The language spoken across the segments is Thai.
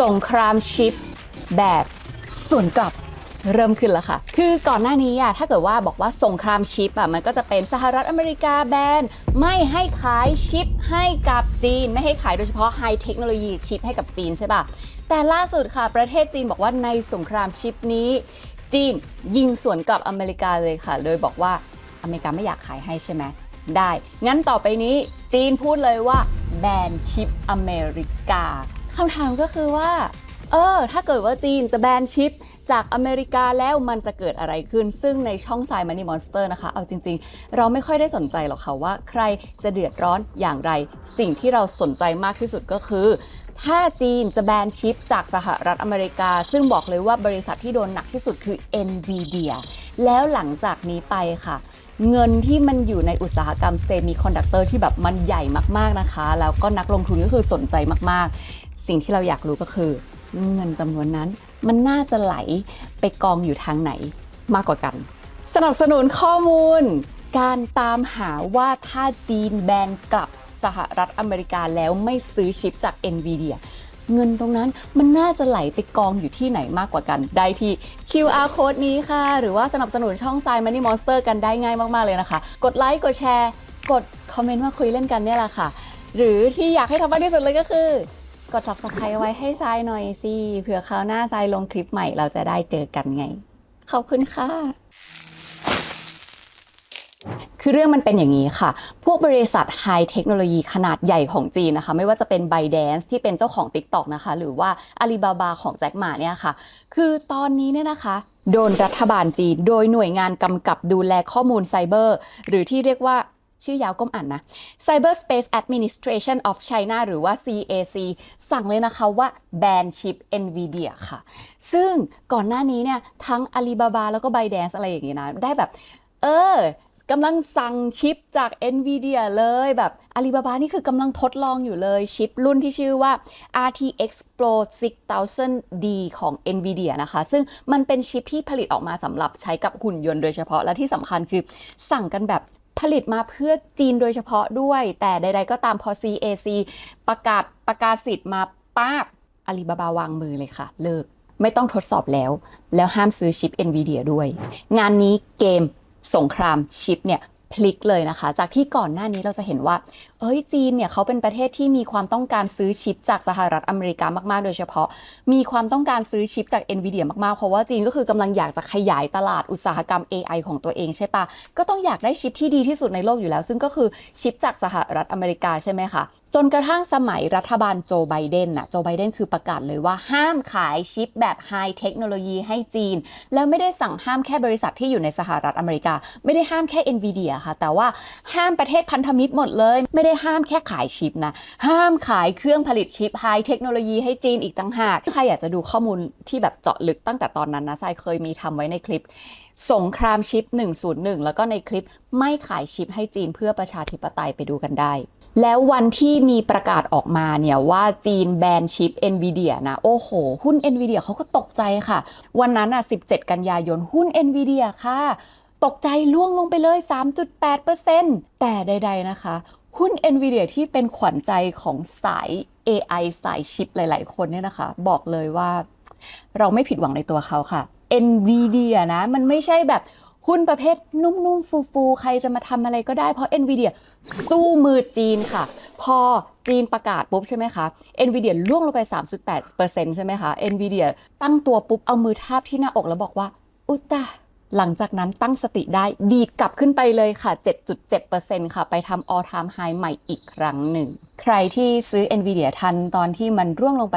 สงครามชิปแบบส่วนกลับเริ่มขึ้นแล้วค่ะ คือก่อนหน้านี้อะถ้าเกิดว่าบอกว่าสงครามชิปอะมันก็จะเป็นสหรัฐอเมริกาแบนไม่ให้ขายชิปให้กับจีน ไม่ให้ขายโดยเฉพาะไฮเทคโนโลยีชิปให้กับจีนใช่ปะแต่ล่าสุดค่ะ ประเทศจีนบอกว่าในสงครามชิปนี้ จีนยิงสวนกลับอเมริกาเลยค่ะ โดยบอกว่าอเมริกาไม่อยากขายให้ใช่ไหมได้ งั้นต่อไปนี้จีนพูดเลยว่าแบนชิปอเมริกา คำถามก็คือว่า เออ ถ้าเกิดว่าจีนจะแบนชิปจากอเมริกาแล้วมันจะเกิดอะไรขึ้น ซึ่งในช่องสายมันี่มอนสเตอร์นะคะ เอาจริง ๆ เราไม่ค่อยได้สนใจหรอกค่ะว่าใครจะเดือดร้อนอย่างไร สิ่งที่เราสนใจมากที่สุดก็คือ ถ้าจีนจะแบนชิปจากสหรัฐอเมริกา ซึ่งบอกเลยว่าบริษัทที่โดนหนักที่สุดคือ NVIDIA แล้วหลังจากนี้ไปค่ะ เงินที่มันอยู่ในอุตสาหกรรมเซมิคอนดักเตอร์ที่แบบมันใหญ่มากๆนะคะ แล้วก็นักลงทุนก็คือสนใจมากๆ สิ่งที่เราอยากรู้ก็คือ เงินจำนวนนั้น มันน่าจะไหลไปกองอยู่ทางไหนมากกว่ากัน สนับสนุนข้อมูล การตามหาว่าถ้าจีนแบนกลับ สหรัฐอเมริกาแล้วไม่ซื้อชิปจาก NVIDIA เงินตรงนั้นมันน่าจะไหลไปกองอยู่ที่ไหนมากกว่ากัน ได้ที่ QR code นี้ค่ะ หรือว่าสนับสนุนช่อง s าย Money Monster กันได้ง่ายมาก ๆ เลยนะคะ กดไลค์กดแชร์ กดคอมเมนต์มาคุยเล่นกันเนี่ยแหละค่ะ หรือที่อยากให้ทำมากที่สุดเลยก็คือ กด subscribe ไว้ให้ทรายหน่อยสิเผื่อคราวหน้าทรายลงคลิปใหม่เราจะได้เจอกันไง ขอบคุณค่ะ คือเรื่องมันเป็นอย่างนี้ค่ะ พวกบริษัทไฮเทคโนโลยีขนาดใหญ่ของจีนนะคะ ไม่ว่าจะเป็น b y d a n c e ที่เป็นเจ้าของ TikTok นะคะ หรือว่า Alibaba ของแจ็คหมาเนี่ยค่ะ คือตอนนี้เนี่ยนะคะโดนรัฐบาลจีน โดยหน่วยงานกำกับดูแลข้อมูลไซเบอร์ หรือที่เรียกว่าชื่อยาวก้มอ่านนะ Cyberspace Administration of China หรือว่า CAC สั่งเลยนะคะว่าแบนชิป NVIDIA ค่ะ ซึ่งก่อนหน้านี้เนี่ยทั้ง Alibaba แล้วก็ ByteDance อะไรอย่างงี้นะ ได้แบบ เออ กำลังสั่งชิปจาก NVIDIA เลยแบบ Alibaba นี่คือกำลังทดลองอยู่เลยชิปรุ่นที่ชื่อว่า RTX Pro 6000D ของ NVIDIA นะคะ ซึ่งมันเป็นชิปที่ผลิตออกมาสำหรับใช้กับหุ่นยนต์โดยเฉพาะและที่สำคัญคือสั่งกันแบบผลิตมาเพื่อจีนโดยเฉพาะด้วย แต่ใด ๆ ก็ตามพอ CAC ประกาศประกาศสิทธิ์มาป้าบ Alibaba วางมือเลยค่ะ เลิกไม่ต้องทดสอบแล้ว แล้วห้ามซื้อชิป NVIDIA ด้วย งานนี้เกม สงครามชิปเนี่ย พลิกเลยนะคะ จากที่ก่อนหน้านี้เราจะเห็นว่า เอ้ยจีนเนี่ยเขาเป็นประเทศที่มีความต้องการซื้อชิปจากสหรัฐอเมริกามากๆ โดยเฉพาะ มีความต้องการซื้อชิปจาก NVIDIA มากๆ เพราะว่าจีนก็คือกำลังอยากจะขยายตลาดอุตสาหกรรม AI ของตัวเองใช่ปะก็ต้องอยากได้ชิปที่ดีที่สุดในโลกอยู่แล้ว ซึ่งก็คือชิปจากสหรัฐอเมริกาใช่ไหมคะจนกระทั่งสมัยรัฐบาลโจไบเดนน่ะ โจไบเดนคือประกาศเลยว่าห้ามขายชิปแบบไฮเทคโนโลยีให้จีน แล้วไม่ได้สั่งห้ามแค่บริษัทที่อยู่ในสหรัฐอเมริกา ไม่ได้ห้ามแค่ NVIDIA คะ แต่ว่าห้ามประเทศพันธมิตรหมดเลย ไม่ได้ห้ามแค่ขายชิปนะ ห้ามขายเครื่องผลิตชิปไฮเทคโนโลยีให้จีนอีกต่างหาก ใครอยากจะดูข้อมูลที่แบบเจาะลึกตั้งแต่ตอนนั้นนะทรายเคยมีทำไว้ในคลิป สงครามชิป 101 แล้วก็ในคลิปไม่ขายชิปให้จีนเพื่อประชาธิปไตยไปดูกันได้แล้ววันที่มีประกาศออกมาเนี่ยว่าจีนแบนชิป NVIDIA นะ โอ้โห หุ้น NVIDIA เขาก็ตกใจค่ะ วันนั้นอะ 17 กันยายนหุ้น NVIDIA ค่ะ ตกใจล่วงลงไปเลย 3.8%แต่ใด ๆ นะคะ หุ้น NVIDIA ที่เป็นขวัญใจของสาย AI สายชิปหลาย ๆ คนเนี่ยนะคะ บอกเลยว่า เราไม่ผิดหวังในตัวเขาค่ะ NVIDIA นะ มันไม่ใช่แบบหุ้นประเภทนุ่มๆ ฟูๆ ใครจะมาทำอะไรก็ได้เพราะ NVIDIA สู้มือจีนค่ะ พอจีนประกาศปุ๊บใช่ไหมคะ NVIDIA ล่วงลงไป 3.8%ใช่ไหมคะ NVIDIA ตั้งตัวปุ๊บเอามือทาบที่หน้าอกแล้วบอกว่า อุยตา หลังจากนั้นตั้งสติได้ดีกลับขึ้นไปเลยค่ะ 7.7%ค่ะ ไปทำ all time high ใหม่อีกครั้งหนึ่ง ใครที่ซื้อ NVIDIA ทันตอนที่มันร่วงลงไป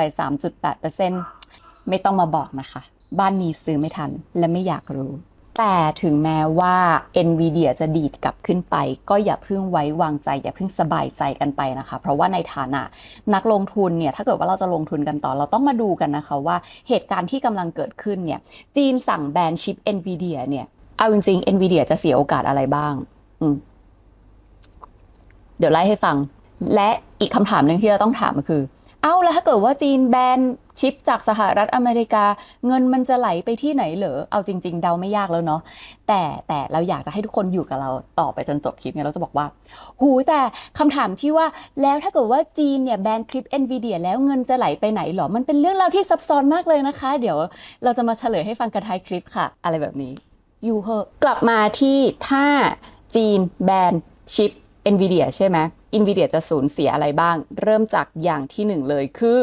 3.8%ไม่ต้องมาบอกนะคะ บ้านนี้ซื้อไม่ทันและไม่อยากรู้ แต่ถึงแม้ว่า NVIDIA จะดีดกลับขึ้นไป ก็อย่าเพิ่งไว้วางใจ อย่าเพิ่งสบายใจกันไปนะคะ เพราะว่าในฐานะนักลงทุนเนี่ยถ้าเกิดว่าเราจะลงทุนกันต่อ เราต้องมาดูกันนะคะว่าเหตุการณ์ที่กำลังเกิดขึ้นเนี่ยจีนสั่งแบนชิป NVIDIA เนี่ยเอาจริงๆ NVIDIA จะเสียโอกาสอะไรบ้างเดี๋ยวไล่ให้ฟัง และอีกคำถามหนึ่งที่เราต้องถามก็คือ เอ้าแล้วถ้าเกิดว่าจีนแบนชิปจากสหรัฐอเมริกา เงินมันจะไหลไปที่ไหนเหรอเอาจริง ๆ เดาไม่ยากแล้วเนาะแต่แต่เราอยากจะให้ทุกคนอยู่กับเราต่อไปจนจบคลิปเนี่ยเราจะบอกว่า หูแต่คำถามที่ว่าแล้วถ้าเกิดว่าจีนเนี่ยแบนคลิป NVIDIA แล้วเงินจะไหลไปไหนหรอ มันเป็นเรื่องราวที่ซับซ้อนมากเลยนะคะ เดี๋ยวเราจะมาเฉลยให้ฟังกันท้ายคลิปค่ะ อะไรแบบนี้อยู่เหอะกลับมาที่ถ้าจีนแบนชิป NVIDIA ใช่ไหม NVIDIA จะสูญเสียอะไรบ้าง เริ่มจากอย่างที่หนึ่งเลยคือ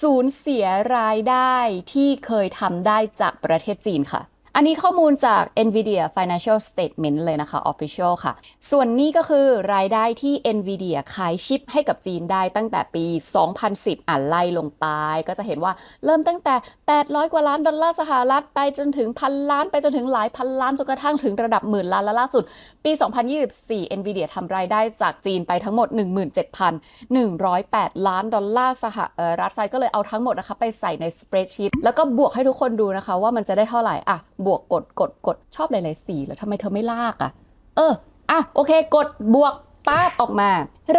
สูญเสียรายได้ที่เคยทำได้จากประเทศจีนค่ะ อันนี้ข้อมูลจาก NVIDIA Financial Statement เลยนะคะ Official ค่ะ ส่วนนี้ก็คือรายได้ที่ NVIDIA ขายชิปให้กับจีนได้ตั้งแต่ปี 2010 อ่านไล่ลงไป ก็จะเห็นว่าเริ่มตั้งแต่ 800 กว่าล้านดอลลาร์สหรัฐ ไปจนถึงพันล้าน ไปจนถึงหลายพันล้าน จนกระทั่งถึงระดับหมื่นล้านและล่าสุด ปี 2024 NVIDIA ทำรายได้จากจีนไปทั้งหมด 17,108 ล้านดอลลาร์สหรัฐไซก็เลยเอาทั้งหมดนะคะไปใส่ในสเปรดชีตแล้วก็บวกให้ทุกคนดูนะคะว่ามันจะได้เท่าไหร่อะบวกกดกดกดชอบหลายๆสีแล้วทำไมเธอไม่ลากอะ เออ อะ โอเค กดบวกป้าบออกมา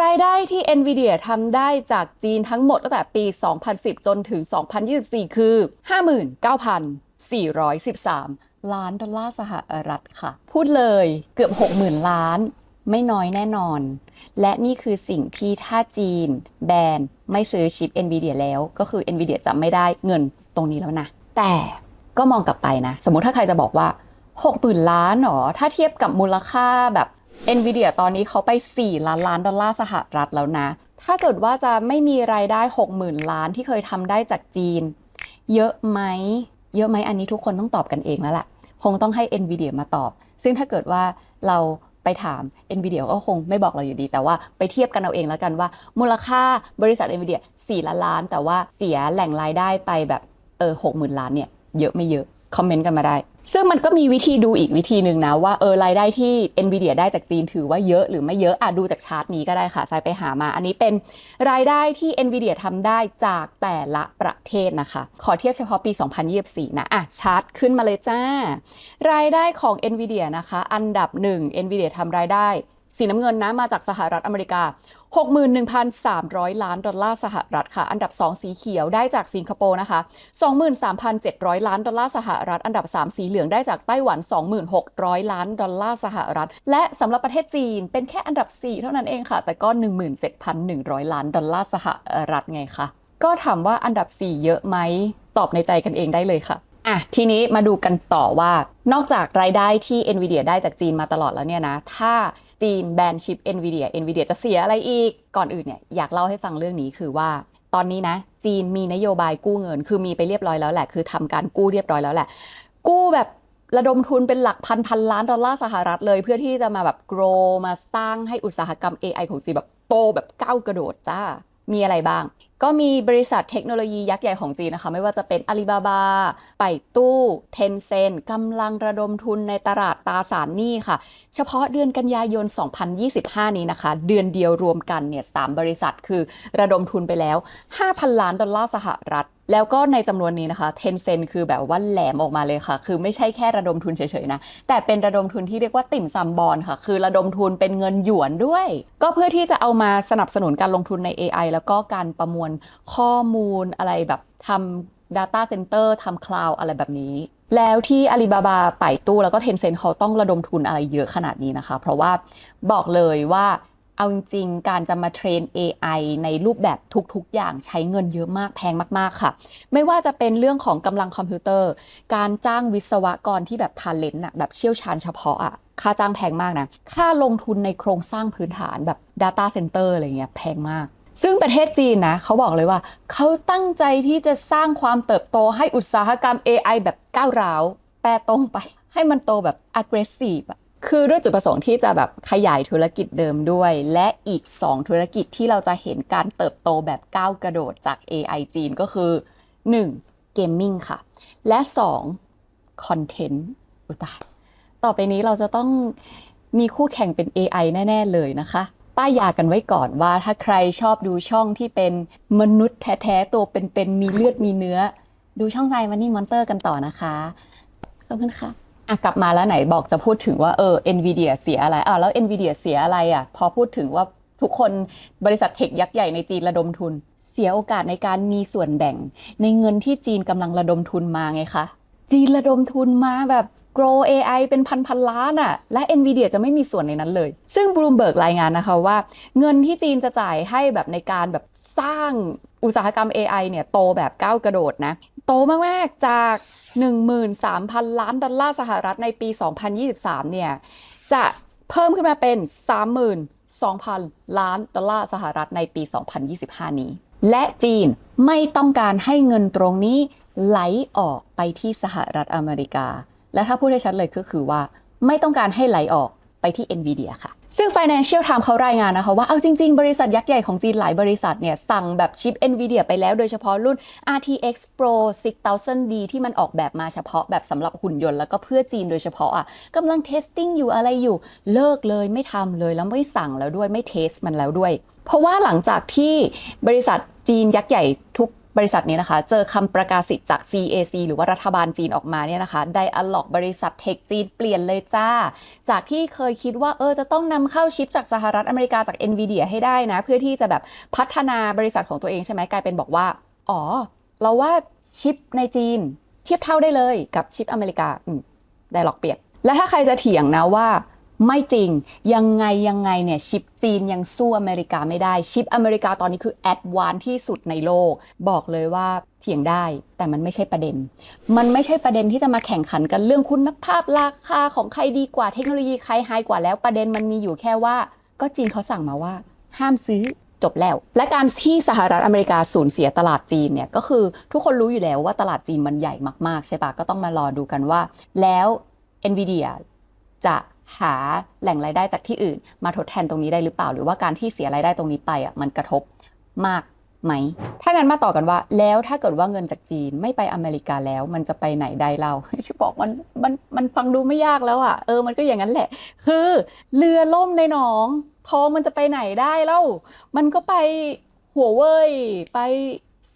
รายได้ที่ NVIDIA ทำได้จากจีนทั้งหมดตั้งแต่ปี 2010 จนถึง 2024 คือ 59,413 ล้านดอลลาร์สหรัฐค่ะ พูดเลยเกือบ 60,000 ล้านไม่น้อยแน่นอน และนี่คือสิ่งที่ถ้าจีน แบน ไม่ซื้อชิป NVIDIA แล้ว ก็คือ NVIDIA จะไม่ได้เงินตรงนี้แล้วนะ แต่ ก็มองกลับไปนะ สมมติถ้าใครจะบอกว่า6 0,000ล้านหรอ ถ้าเทียบกับมูลค่าแบบ NVIDIA ตอนนี้เขาไป 4 ล้านล้านดอลลาร์สหรัฐแล้วนะ ถ้าเกิดว่าจะไม่มีรายได้ 60,000 ล้านที่เคยทำได้จากจีน เยอะไหม เยอะไหมอันนี้ทุกคนต้องตอบกันเองแล้วแหละ คงต้องให้ NVIDIA มาตอบ ซึ่งถ้าเกิดว่าเราไปถาม NVIDIA ก็คงไม่บอกเราอยู่ดี แต่ว่าไปเทียบกันเอาเองแล้วกันว่า มูลค่าบริษัท NVIDIA 4 ล้านล้าน แต่ว่าเสียแหล่งรายได้ไปแบบเออ60,000ล้านเนี่ย เยอะไม่เยอะคอมเมนต์กันมาได้ ซึ่งมันก็มีวิธีดูอีกวิธีหนึ่งนะว่าเออรายได้ที่ NVIDIA ได้จากจีนถือว่าเยอะหรือไม่เยอะอะดูจากชาร์ตนี้ก็ได้ค่ะทรายไปหามา อันนี้เป็นรายได้ที่ NVIDIA ทำได้จากแต่ละประเทศนะคะ ขอเทียบเฉพาะปี 2024 นะอะชาร์ตขึ้นมาเลยจ้า รายได้ของ NVIDIA นะคะ อันดับ 1 NVIDIA ทำรายได้ สีน้ำเงินนะมาจากสหรัฐอเมริกา 61,300 ล้านดอลลาร์สหรัฐค่ะ อันดับ 2 สีเขียวได้จากสิงคโปร์นะคะ 23,700 ล้านดอลลาร์สหรัฐ อันดับ 3 สีเหลืองได้จากไต้หวัน 26,000 ล้านดอลลาร์สหรัฐ และสำหรับประเทศจีนเป็นแค่อันดับ 4 เท่านั้นเองค่ะ แต่ก็ 17,100 ล้านดอลลาร์สหรัฐไงคะ ก็ถามว่าอันดับ 4 เยอะไหม ตอบในใจกันเองได้เลยค่ะ อะทีนี้มาดูกันต่อว่านอกจากรายได้ที่ NVIDIA ได้จากจีนมาตลอดแล้วเนี่ยนะ ถ้าจีนแบนชิป NVIDIA NVIDIA จะเสียอะไรอีก ก่อนอื่นเนี่ยอยากเล่าให้ฟังเรื่องนี้คือว่าตอนนี้นะ จีนมีนโยบายกู้เงิน คือมีไปเรียบร้อยแล้วแหละ คือทำการกู้เรียบร้อยแล้วแหละ กู้แบบระดมทุนเป็นหลักพันพันล้านดอลลาร์สหรัฐเลย เพื่อที่จะมาแบบ grow มาสร้างให้อุตสาหกรรม AI ของจีนแบบโตแบบก้าวกระโดดจ้า มีอะไรบ้าง ก็มีบริษัทเทคโนโลยียักษ์ใหญ่ของจีนนะคะ ไม่ว่าจะเป็นอาลีบาบาไปตู้เทนเซนกำลังระดมทุนในตลาดตราสารหนี้ค่ะ เฉพาะเดือนกันยายน 2025 นี้นะคะ เดือนเดียวรวมกันเนี่ยสามบริษัทคือระดมทุนไปแล้ว 5,000 ล้านดอลลาร์สหรัฐ แล้วก็ในจำนวนนี้นะคะเทนเซนคือแบบว่าแหลมออกมาเลยค่ะ คือไม่ใช่แค่ระดมทุนเฉยๆนะ แต่เป็นระดมทุนที่เรียกว่าติ่มซำบอลค่ะ คือระดมทุนเป็นเงินหยวนด้วย ก็เพื่อที่จะเอามาสนับสนุนการลงทุนใน AI แล้วก็การประมวลข้อมูลอะไรแบบทำ Data Center ทำ Cloud อะไรแบบนี้แล้วที่อาลีบาบาไปตู้แล้วก็เทนเซนเขาต้องระดมทุนอะไรเยอะขนาดนี้นะคะ เพราะว่าบอกเลยว่า เอาจริงๆการจะมาเทรน AI ในรูปแบบทุกๆ อย่างใช้เงินเยอะมากแพงมากๆค่ะ ไม่ว่าจะเป็นเรื่องของกำลังคอมพิวเตอร์ การจ้างวิศวกรที่แบบทาเลนต์อะแบบเชี่ยวชาญเฉพาะอะค่าจ้างแพงมากนะ ค่าลงทุนในโครงสร้างพื้นฐานแบบ Data Center อะไรเงี้ยแพงมาก ซึ่งประเทศจีนนะเขาบอกเลยว่า เขาตั้งใจที่จะสร้างความเติบโตให้อุตสาหกรรม AI แบบก้าวร้าว แปรตรงไป ให้มันโตแบบ aggressive คือด้วยจุดประสงค์ที่จะแบบขยายธุรกิจเดิมด้วย และอีก 2 ธุรกิจที่เราจะเห็นการเติบโตแบบก้าวกระโดดจาก AI จีนก็คือ 1. Gaming ค่ะ และ 2. Content อุตาต่อไปนี้เราจะต้องมีคู่แข่งเป็น AI แน่ ๆ เลยนะคะ ป้ายยากันไว้ก่อนว่าถ้าใครชอบดูช่องที่เป็นมนุษย์แท้ๆตัวเป็นๆมีเลือดมีเนื้อ ดูช่องไซมันนี่มอนเตอร์กันต่อนะคะ ขอบคุณค่ะ อะกลับมาแล้วไหนบอกจะพูดถึงว่าเออ NVIDIA เสียอะไรอะแล้ว NVIDIA เสียอะไรอะพอพูดถึงว่าทุกคนบริษัทเทคยักษ์ใหญ่ในจีนระดมทุน เสียโอกาสในการมีส่วนแบ่ง ในเงินที่จีนกำลังระดมทุนมาไงคะ จีนระดมทุนมาแบบ grow AI เป็นพันพันล้านอะและ NVIDIA จะไม่มีส่วนในนั้นเลย ซึ่ง Bloomberg รายงานนะคะว่า เงินที่จีนจะจ่ายให้แบบในการแบบสร้างอุตสาหกรรม AI เนี่ยโตแบบก้าวกระโดดนะ โตมากๆจาก 13,000 ล้านดอลลาร์สหรัฐในปี 2023 เนี่ย จะเพิ่มขึ้นมาเป็น 32,000 ล้านดอลลาร์สหรัฐในปี 2025 นี้ และจีนไม่ต้องการให้เงินตรงนี้ไหลออกไปที่สหรัฐอเมริกา และถ้าพูดให้ชัดเลยก็คือว่า ไม่ต้องการให้ไหลออกไปที่ NVIDIA ค่ะ ซึ่ง Financial Times เขารายงานนะคะว่าเอาจริง ๆ บริษัทยักษ์ใหญ่ของจีนหลายบริษัทเนี่ยสั่งแบบชิป NVIDIA ไปแล้วโดยเฉพาะรุ่น RTX Pro 6000D ที่มันออกแบบมาเฉพาะแบบสำหรับหุ่นยนต์แล้วก็เพื่อจีนโดยเฉพาะอะกำลัง testing อยู่อะไรอยู่เลิกเลยไม่ทำเลยแล้วไม่สั่งแล้วด้วยไม่เทสมันแล้วด้วย เพราะว่าหลังจากที่บริษัทจีนยักษ์ใหญ่ทุก บริษัทนี้นะคะ เจอคำประกาศสิทธิ์จาก CAC หรือว่ารัฐบาลจีนออกมาเนี่ยนะคะไดอะล็อกบริษัทเทคจีนเปลี่ยนเลยจ้า จากที่เคยคิดว่าเออจะต้องนำเข้าชิปจากสหรัฐอเมริกาจาก NVIDIA ให้ได้นะ เพื่อที่จะแบบพัฒนาบริษัทของตัวเองใช่ไหมกลายเป็นบอกว่า อ๋อ เราว่าชิปในจีน เทียบเท่าได้เลยกับชิปอเมริกาอืมไดล็อกเปลี่ยน และถ้าใครจะเถียงนะว่า ไม่จริง ยังไงยังไงเนี่ยชิปจีนยังสู้อเมริกาไม่ได้ ชิปอเมริกาตอนนี้คือแอดวานที่สุดในโลก บอกเลยว่าเถียงได้แต่มันไม่ใช่ประเด็น มันไม่ใช่ประเด็นที่จะมาแข่งขันกันเรื่องคุณภาพราคาของใครดีกว่าเทคโนโลยีใครไฮกว่าแล้วประเด็นมันมีอยู่แค่ว่า ก็จีนเขาสั่งมาว่า ห้ามซื้อจบแล้ว และการที่สหรัฐอเมริกาสูญเสียตลาดจีนเนี่ยก็คือทุกคนรู้อยู่แล้วว่าตลาดจีนมันใหญ่มากๆใช่ปะก็ต้องมารอดูกันว่า แล้ว NVIDIA จะ หาแหล่งรายได้จากที่อื่น มาทดแทนตรงนี้ได้หรือเปล่า หรือว่าการที่เสียรายได้ตรงนี้ไปอะมันกระทบมากไหม ถ้างั้นมาต่อกันว่า แล้วถ้าเกิดว่าเงินจากจีนไม่ไปอเมริกาแล้ว มันจะไปไหนได้เราชิบอกมันมันมันฟังดูไม่ยากแล้วอะเออมันก็อย่างนั้นแหละ คือเรือล่มในหนองทองมันจะไปไหนได้เล่ามันก็ไปหัวเว่ยไป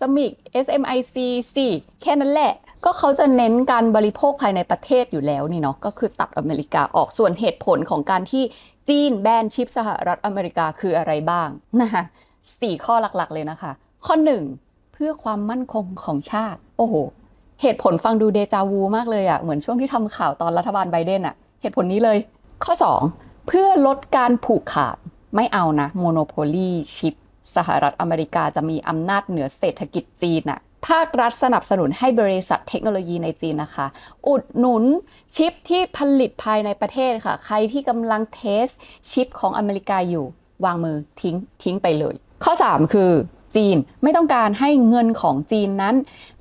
สมิก SMIC สิแค่นั้นแหละ ก็เขาจะเน้นการบริโภคภายในประเทศอยู่แล้วนี่เนาะก็คือตัดอเมริกาออกส่วนเหตุผลของการที่จีนแบนชิปสหรัฐอเมริกาคืออะไรบ้างนะคะสี่ข้อหลักๆเลยนะคะ ข้อหนึ่งเพื่อความมั่นคงของชาติ โอ้โห เหตุผลฟังดูเดจาวูมากเลยอะ่ะเหมือนช่วงที่ทำข่าวตอนรัฐบาลไบเดนอะ่ะ เหตุผลนี้เลย ข้อ 2 เพื่อลดการผูกขาดไม่เอานะโมโนโพลีชิป สหรัฐอเมริกาจะมีอำนาจเหนือเศรษฐกิจจีนอะภาครัฐสนับสนุนให้บริษัทเทคโนโลยีในจีนนะคะ อุดหนุนชิปที่ผลิตภายในประเทศค่ะ ใครที่กำลังเทสชิปของอเมริกาอยู่ วางมือทิ้งทิ้งไปเลย ข้อ 3 คือจีนไม่ต้องการให้เงินของจีนนั้น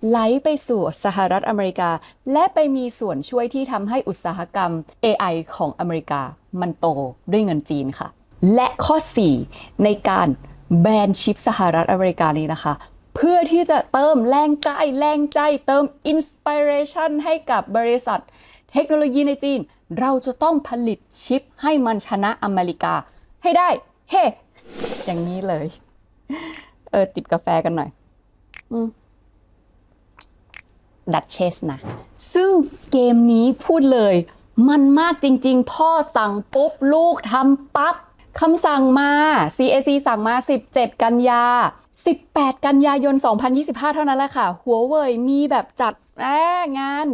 ไหลไปสู่สหรัฐอเมริกา และไปมีส่วนช่วยที่ทำให้อุตสาหกรรม AI ของอเมริกา มันโตด้วยเงินจีนค่ะ และข้อ 4 ในการ แบรนด์ชิปสหรัฐอเมริกานี้นะคะ เพื่อที่จะเติมแรงกายแรงใจ เติมอินสปิเรชันให้กับบริษัท เทคโนโลยีในจีน เราจะต้องผลิตชิปให้มันชนะอเมริกา ให้ได้ เฮ้ อย่างนี้เลย เออจิบกาแฟกันหน่อย อืมดัตเชสนะ ซึ่งเกมนี้พูดเลย มันมากจริง ๆ พ่อสั่งปุ๊บ ลูกทำปั๊บ คำสั่งมา CAC สั่งมา 17 กันยา 18 กันยายน 2025 เท่านั้นแหละค่ะ หัวเว่ยมีแบบจัดแงาน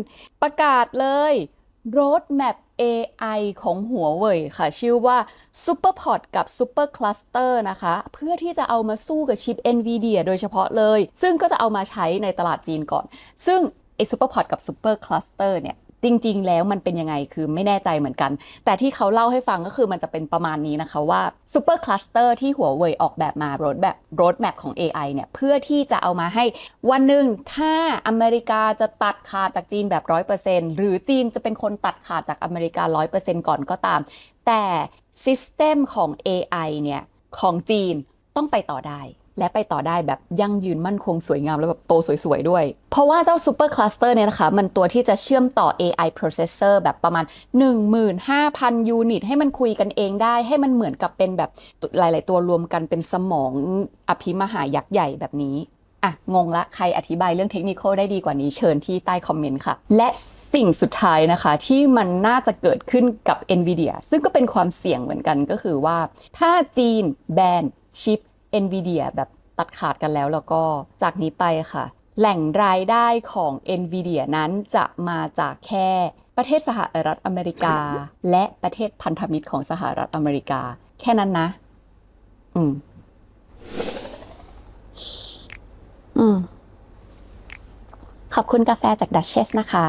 ประกาศเลย Roadmap AI ของหัวเว่ยค่ะ ชื่อว่า SuperPod กับ Super Cluster นะคะ เพื่อที่จะเอามาสู้กับชิป NVIDIA โดยเฉพาะเลย ซึ่งก็จะเอามาใช้ในตลาดจีนก่อน ซึ่งไอ้ SuperPod กับ Super Cluster เนี่ย จริง ๆ แล้วมันเป็นยังไงคือไม่แน่ใจเหมือนกัน แต่ที่เขาเล่าให้ฟังก็คือมันจะเป็นประมาณนี้นะคะว่า Super Cluster ที่หัวเว่ยออกแบบมา roadmap roadmap ของ AI เนี่ยเพื่อที่จะเอามาให้วันหนึ่งถ้าอเมริกาจะตัดขาดจากจีนแบบ 100%หรือจีนจะเป็นคนตัดขาดจากอเมริกา 100%ก่อนก็ตาม แต่ System ของ AI เนี่ยของจีนต้องไปต่อได้ และไปต่อได้แบบยั่งยืนมั่นคงสวยงามแล้วแบบโตสวยๆด้วย เพราะว่าเจ้า Super Cluster เนี่ยนะคะ มันตัวที่จะเชื่อมต่อ AI processor แบบประมาณ 15,000 ยูนิต ให้มันคุยกันเองได้ ให้มันเหมือนกับเป็นแบบหลาย ๆ ตัวรวมกันเป็นสมองอภิมหายักษ์ใหญ่แบบนี้อะ งงละ ใครอธิบายเรื่องเทคนิคได้ดีกว่านี้เชิญที่ใต้คอมเมนต์ค่ะ และสิ่งสุดท้ายนะคะที่มันน่าจะเกิดขึ้นกับ NVIDIA ซึ่งก็เป็นความเสี่ยงเหมือนกันก็คือว่า ถ้าจีนแบนชิป NVIDIA แบบตัดขาดกันแล้วแล้วก็จากนี้ไปค่ะ แหล่งรายได้ของ NVIDIA นั้นจะมาจากแค่ประเทศสหรัฐอเมริกา และประเทศพันธมิตรของสหรัฐอเมริกา แค่นั้นนะ อืม อืม ขอบคุณกาแฟจากดัชเชสนะคะ